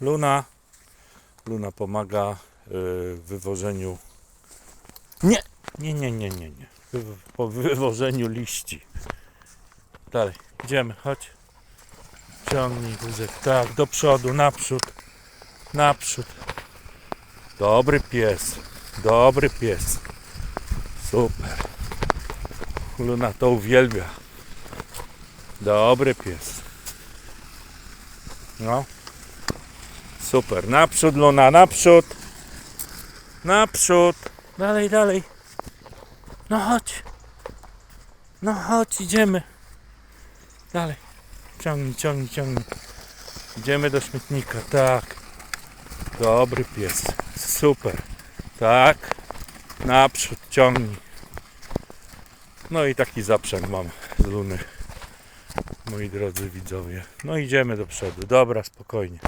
Luna. Luna pomaga y, w wywożeniu. Nie, nie, nie, nie, nie, nie. Po wywożeniu liści. Dalej, idziemy, chodź. Ciągnij wózek. Tak, do przodu, naprzód. Naprzód. Dobry pies. Dobry pies. Super. Luna to uwielbia. Dobry pies. No. Super. Naprzód, Luna, naprzód. Naprzód. Dalej, dalej. No chodź. No chodź, idziemy. Dalej. Ciągnij, ciągnij, ciągnij. Idziemy do śmietnika, tak. Dobry pies. Super. Tak. Naprzód, ciągnij. No i taki zaprzęg mam z Luny. Moi drodzy widzowie. No idziemy do przodu. Dobra, spokojnie.